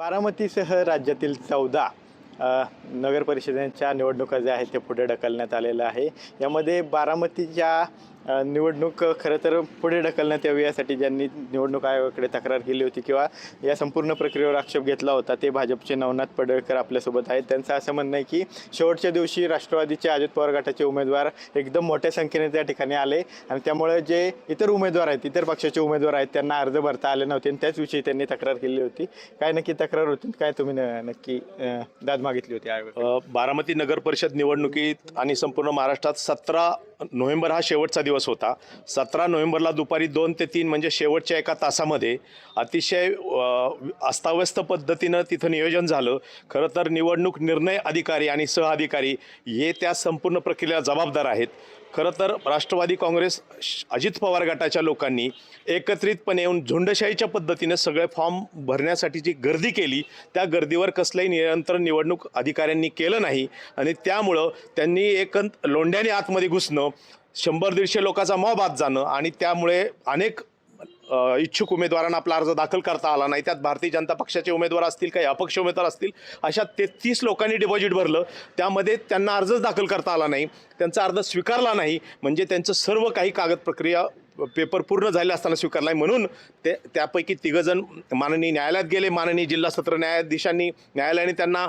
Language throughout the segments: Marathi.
बारामतीसह राज्यातील चौदा नगर परिषदेच्या निवडणुका ज्या आहेत ते पुढे ढकलण्यात आलेलं आहे. यामध्ये बारामतीच्या निवडणूक खरं तर पुढे ढकलण्यात यावी यासाठी ज्यांनी निवडणूक आयोगाकडे तक्रार केली होती किंवा या संपूर्ण प्रक्रियेवर आक्षेप घेतला होता ते भाजपचे नवनाथ पडळकर आपल्यासोबत आहेत. त्यांचं असं म्हणणं आहे की शेवटच्या दिवशी राष्ट्रवादीचे अजित पवार गटाचे उमेदवार एकदम मोठ्या संख्येने त्या ठिकाणी आले आणि त्यामुळे जे इतर उमेदवार आहेत इतर पक्षाचे उमेदवार आहेत त्यांना अर्ज भरता आले नव्हते आणि त्याचविषयी त्यांनी तक्रार केली होती. काय नक्की तक्रार होती काय तुम्ही नक्की दाद मागितली होती आयोग बारामती नगर परिषद निवडणुकीत आणि संपूर्ण महाराष्ट्रात सतरा नोव्हेंबर हा शेवटचा दिवस होता. सतरा नोव्हेंबरला दुपारी दोन ते तीन म्हणजे शेवटच्या एका तासामध्ये अतिशय अस्ताव्यस्त पद्धतीनं तिथं नियोजन झालं. खरं तर निवडणूक निर्णय अधिकारी आणि सहअधिकारी हे त्या संपूर्ण प्रक्रियेला जबाबदार आहेत. खरं तर राष्ट्रवादी काँग्रेस अजित पवार गटाच्या लोकांनी एकत्रितपणे येऊन झुंडशाहीच्या पद्धतीने सगळे फॉर्म भरण्यासाठी जी गर्दी केली त्या गर्दीवर कसलंही नियंत्रण निवडणूक अधिकाऱ्यांनी केलं नाही. आणि त्यामुळं त्यांनी एक लोंढ्याने आतमध्ये घुसणं शंभर दीडशे लोकांचा मॉब आत जाणं आणि त्यामुळे अनेक इच्छुक उमेदवारांना आपला अर्ज दाखल करता आला नाही. त्यात भारतीय जनता पक्षाचे उमेदवार असतील काही अपक्ष उमेदवार असतील अशा तेहतीस लोकांनी डिपॉझिट भरलं. त्यामध्ये त्यांना अर्जच दाखल करता आला नाही. त्यांचा अर्ज स्वीकारला नाही. म्हणजे त्यांचं सर्व काही कागद प्रक्रिया पेपर पूर्ण झाले असताना स्वीकारला आहे म्हणून ते त्यापैकी तिघंजण माननीय न्यायालयात गेले. माननीय जिल्हा सत्र न्यायाधीशांनी न्यायालयाने त्यांना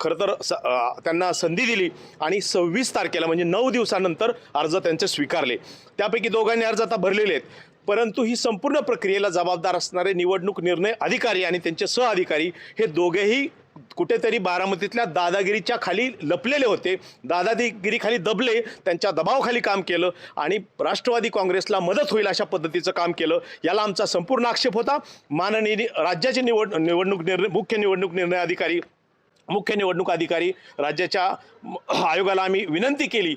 खरं तर स त्यांना संधी दिली आणि सव्वीस तारखेला म्हणजे नऊ दिवसानंतर अर्ज त्यांचे स्वीकारले. त्यापैकी दोघांनी अर्ज आता भरलेले आहेत. परंतु ही संपूर्ण प्रक्रियेला जबाबदार असणारे निवडणूक निर्णय अधिकारी आणि त्यांचे सहअधिकारी हे दोघेही कुठेतरी बारामतीतल्या दादागिरीच्या खाली लपलेले होते. दादागिरीखाली दबले त्यांच्या दबावाखाली काम केलं आणि राष्ट्रवादी काँग्रेसला मदत होईल अशा पद्धतीचं काम केलं. याला आमचा संपूर्ण आक्षेप होता. माननीय राज्याचे निवड निवडणूक निर्णय मुख्य निवडणूक निर्णय अधिकारी मुख्य निवडणूक अधिकारी राज्याच्या आयोगाला आम्ही विनंती केली.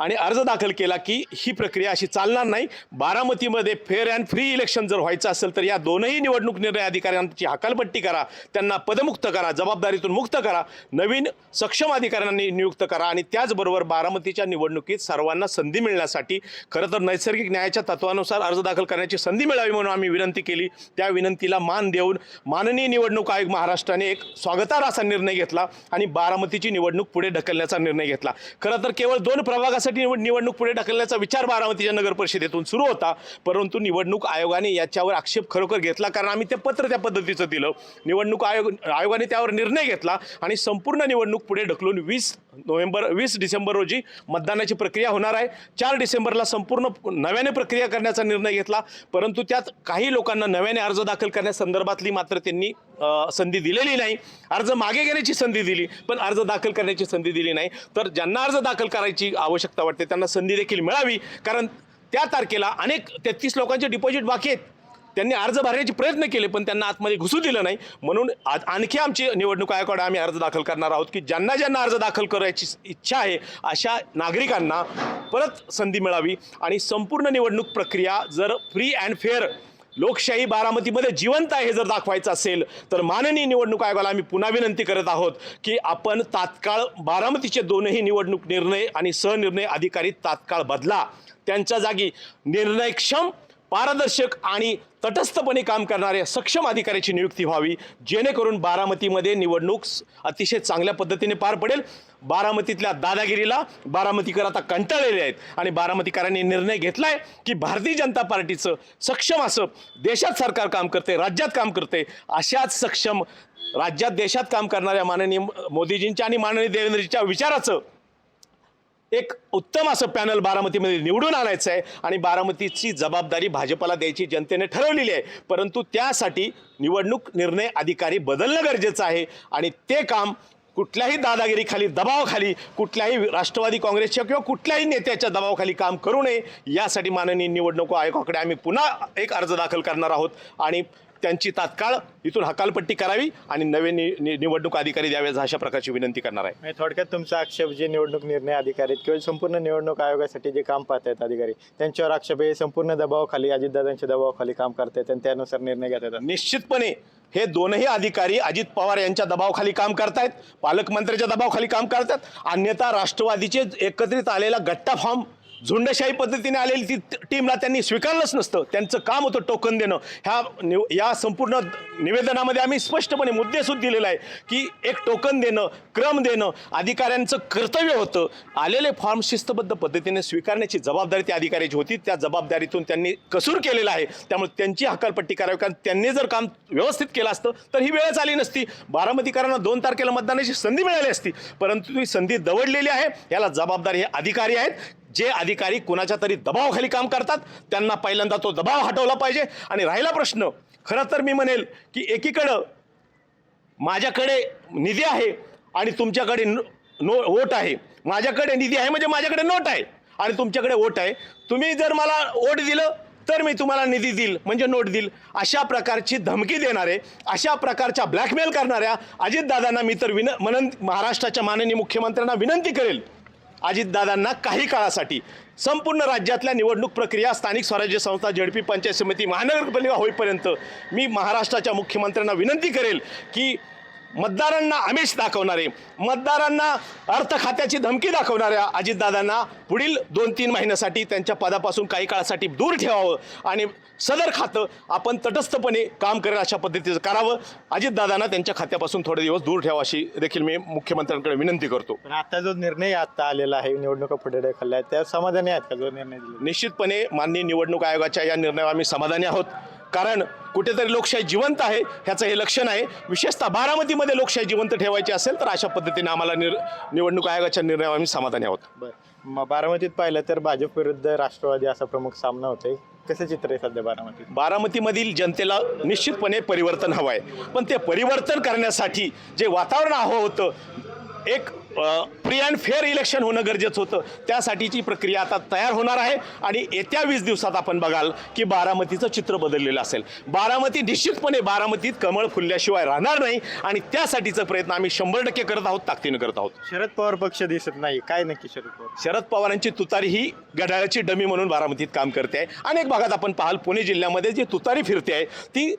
आणि अर्ज दाखल केला की ही प्रक्रिया अशी चालणार नाही. बारामतीमध्ये फेअर अँड फ्री इलेक्शन जर व्हायचं असेल तर या दोनही निवडणूक निर्णय अधिकाऱ्यांची हकालपट्टी करा त्यांना पदमुक्त करा जबाबदारीतून मुक्त करा नवीन सक्षम अधिकाऱ्यांनी नियुक्त करा आणि त्याचबरोबर बारामतीच्या निवडणुकीत सर्वांना संधी मिळण्यासाठी खरं तर नैसर्गिक न्यायाच्या तत्वानुसार अर्ज दाखल करण्याची संधी मिळावी म्हणून आम्ही विनंती केली. त्या विनंतीला मान देऊन माननीय निवडणूक आयोग महाराष्ट्राने एक स्वागतार असा निर्णय घेतला आणि बारामतीची निवडणूक पुढे ढकलण्याचा निर्णय घेतला. खरं तर केवळ दोन प्रभागासाठी यासाठी निवडणूक पुढे ढकलण्याचा विचार बारामतीच्या नगर परिषदेतून सुरू होता. परंतु निवडणूक आयोगाने याच्यावर आक्षेप खरोखर घेतला कारण आम्ही ते पत्र त्या पद्धतीचं दिलं. निवडणूक आयोग आयोगाने त्यावर निर्णय घेतला आणि संपूर्ण निवडणूक पुढे ढकलून वीस नोव्हेंबर वीस डिसेंबर रोजी मतदानाची प्रक्रिया होणार आहे. चार डिसेंबरला संपूर्ण नव्याने प्रक्रिया करण्याचा निर्णय घेतला. परंतु त्यात काही लोकांना नव्याने अर्ज दाखल करण्यासंदर्भातली मात्र त्यांनी संधी दिलेली नाही. अर्ज मागे घेण्याची संधी दिली पण अर्ज दाखल करण्याची संधी दिली नाही. तर ज्यांना अर्ज दाखल करायची आवश्यकता वाटते त्यांना संधी देखील मिळावी. कारण त्या तारखेला अनेक तेहतीस लोकांचे डिपॉझिट बाकी आहेत. त्यांनी अर्ज भरण्याचे प्रयत्न केले पण त्यांना आतमध्ये घुसू दिलं नाही. म्हणून आज आणखी आमची निवडणूक आयोगाकडे आम्ही अर्ज दाखल करणार आहोत की ज्यांना ज्यांना अर्ज दाखल करायची इच्छा आहे अशा नागरिकांना परत संधी मिळावी. आणि संपूर्ण निवडणूक प्रक्रिया जर फ्री अँड फेअर लोकशाही बारामतीमध्ये जिवंत आहे हे जर दाखवायचं असेल तर माननीय निवडणूक आयोगाला आम्ही पुन्हा विनंती करत आहोत की आपण तात्काळ बारामतीचे दोनही निवडणूक निर्णय आणि सहनिर्णय अधिकारी तात्काळ बदला. त्यांच्या जागी निर्णयक्षम पारदर्शक आणि तटस्थपणे काम करणाऱ्या सक्षम अधिकाऱ्याची नियुक्ती व्हावी. जेणेकरून बारामतीमध्ये निवडणूक अतिशय चांगल्या पद्धतीने पार पडेल. बारामतीतल्या दादागिरीला बारामतीकर आता कंटाळलेले आहेत आणि बारामतीकरांनी निर्णय घेतलाय की भारतीय जनता पार्टीचं सक्षम असं देशात सरकार काम करते राज्यात काम करते अशाच सक्षम राज्यात देशात काम करणाऱ्या माननीय मोदीजींच्या आणि माननीय देवेंद्रजीच्या विचाराचं एक उत्तम असं पॅनल बारामतीमध्ये निवडून आणायचं आहे आणि बारामतीची जबाबदारी भाजपला द्यायची जनतेने ठरवलेली आहे. परंतु त्यासाठी निवडणूक निर्णय अधिकारी बदलणं गरजेचं आहे आणि ते काम कुठल्याही दादागिरीखाली दबावाखाली कुठल्याही राष्ट्रवादी काँग्रेसच्या किंवा कुठल्याही नेत्याच्या दबावाखाली काम करू नये. यासाठी माननीय निवडणूक आयोगाकडे आम्ही पुन्हा एक अर्ज दाखल करणार आहोत आणि त्यांची तात्काळ इथून हकालपट्टी करावी आणि नवे नि नि- निवडणूक अधिकारी द्यावे अशा प्रकारची विनंती करणार आहे. म्हणजे थोडक्यात तुमचा आक्षेप जे निवडणूक निर्णय अधिकारी आहेत किंवा संपूर्ण निवडणूक आयोगासाठी जे काम पाहत आहेत अधिकारी त्यांच्यावर आक्षेप आहे संपूर्ण दबावाखाली अजितदादांच्या दबावाखाली काम करतायत आणि त्यानुसार निर्णय घेत आहेत. निश्चितपणे हे दोनही अधिकारी अजित पवार यांच्या दबावाखाली काम करतायत पालकमंत्र्याच्या दबावाखाली काम करतात अन्यथा राष्ट्रवादीचे एकत्रित आलेला गट्टा फॉर्म झुंडशाही पद्धतीने आलेली ती टीमला त्यांनी स्वीकारलंच नसतं. त्यांचं काम होतं टोकन देणं. ह्या निव या संपूर्ण निवेदनामध्ये आम्ही स्पष्टपणे मुद्देसूद दिलेला आहे की एक टोकन देणं क्रम देणं अधिकाऱ्यांचं कर्तव्य होतं. आलेले फॉर्म शिस्तबद्ध पद्धतीने स्वीकारण्याची जबाबदारी त्या अधिकाऱ्याची होती. त्या जबाबदारीतून त्यांनी कसूर केलेला आहे. त्यामुळे त्यांची हकालपट्टी करावी कारण त्यांनी जर काम व्यवस्थित केलं असतं तर ही वेळच आली नसती. बारामतीकरांना दोन तारखेला मतदानाची संधी मिळाली असती. परंतु ही संधी दवडलेली आहे. याला जबाबदार हे अधिकारी आहेत. जे अधिकारी कुणाच्या तरी दबावाखाली काम करतात त्यांना पहिल्यांदा तो दबाव हटवला पाहिजे. आणि राहिला प्रश्न खरं तर मी म्हणेल की एकीकडं माझ्याकडे निधी आहे आणि तुमच्याकडे नो नो- वोट आहे. माझ्याकडे निधी आहे म्हणजे माझ्याकडे नोट आहे. आणि तुमच्याकडे वोट आहे. तुम्ही जर मला वोट दिलं तर मी तुम्हाला निधी देईल म्हणजे नोट देईल. अशा प्रकारची धमकी देणारे अशा प्रकारच्या ब्लॅकमेल करणाऱ्या अजितदादांना मी तर विन मनन महाराष्ट्राच्या माननीय मुख्यमंत्र्यांना विनंती करेल. अजितदादांना काही काळासाठी संपूर्ण राज्यातल्या निवडणूक प्रक्रिया स्थानिक स्वराज्य संस्था झडपी पंचायत समिती महानगरपालिका होईपर्यंत मी महाराष्ट्राच्या मुख्यमंत्र्यांना विनंती करेल की मतदारांना आमिष दाखवणारे मतदारांना अर्थ खात्याची धमकी दाखवणाऱ्या अजितदादांना पुढील दोन तीन महिन्यासाठी त्यांच्या पदापासून काही काळासाठी दूर ठेवावं आणि सदर खातं आपण तटस्थपणे काम करेल अशा पद्धतीचं करावं. अजितदादांना त्यांच्या खात्यापासून थोडे दिवस दूर ठेवा अशी देखील मी मुख्यमंत्र्यांकडे विनंती करतो. पण आता जो निर्णय आता आलेला आहे निवडणुका पुढे ढकलल्या आहेत त्या समाधानी आहेत का जो निर्णय दिला? निश्चितपणे माननीय निवडणूक आयोगाच्या या निर्णयावर आम्ही समाधानी आहोत. कारण कुठेतरी लोकशाही जिवंत आहे ह्याचं हे लक्षण आहे. विशेषतः बारामतीमध्ये लोकशाही जिवंत ठेवायची असेल तर अशा पद्धतीने आम्हाला निर निवडणूक आयोगाच्या निर्णयावर आम्ही समाधानी आहोत. बरं. मग बारामतीत पाहिलं तर भाजप विरुद्ध राष्ट्रवादी असा प्रमुख सामना होतोय. कसं चित्र आहे सध्या बारामतीत? बारामतीमधील जनतेला निश्चितपणे परिवर्तन हवं आहे. पण ते परिवर्तन करण्यासाठी जे वातावरण हवं होतं एक फ्री अँड फेअर इलेक्शन होणं गरजेचं होतं. त्यासाठीची प्रक्रिया आता तयार होणार आहे आणि येत्या वीस दिवसात आपण बघाल की बारामतीचं चित्र बदललेलं असेल. बारामती निश्चितपणे बारामतीत कमळ फुलल्याशिवाय राहणार नाही आणि त्यासाठीचा प्रयत्न आम्ही शंभर टक्के करत आहोत ताकदीनं करत आहोत. शरद पवार पक्ष दिसत नाही. काय नक्की शरद पवार? शरद पवारांची तुतारी ही घड्याळाची डमी म्हणून बारामतीत काम करते. आहे अनेक भागात आपण पाहाल पुणे जिल्ह्यामध्ये जी तुतारी फिरते आहे ती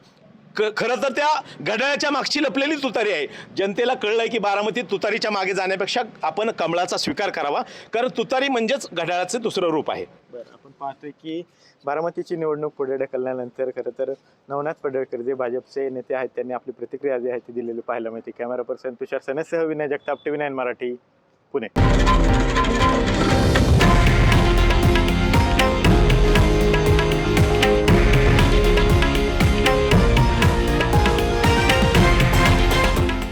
क खरं तर त्या घड्याळाच्या मागची लपलेली तुतारी आहे. जनतेला कळलंय की बारामतीत तुतारीच्या मागे जाण्यापेक्षा आपण कमळाचा स्वीकार करावा. कारण तुतारी म्हणजेच घड्याळाचं दुसरं रूप आहे. बरं आपण पाहतोय की बारामतीची निवडणूक पुढे ढकलल्यानंतर खरं तर नवनाथ पडळकर जे भाजपचे नेते आहेत त्यांनी आपली प्रतिक्रिया जी आहे ती दिलेली पाहायला मिळते. Camera person Tushar सनेसह Vinay Jagtap T V nine Marathi Pune.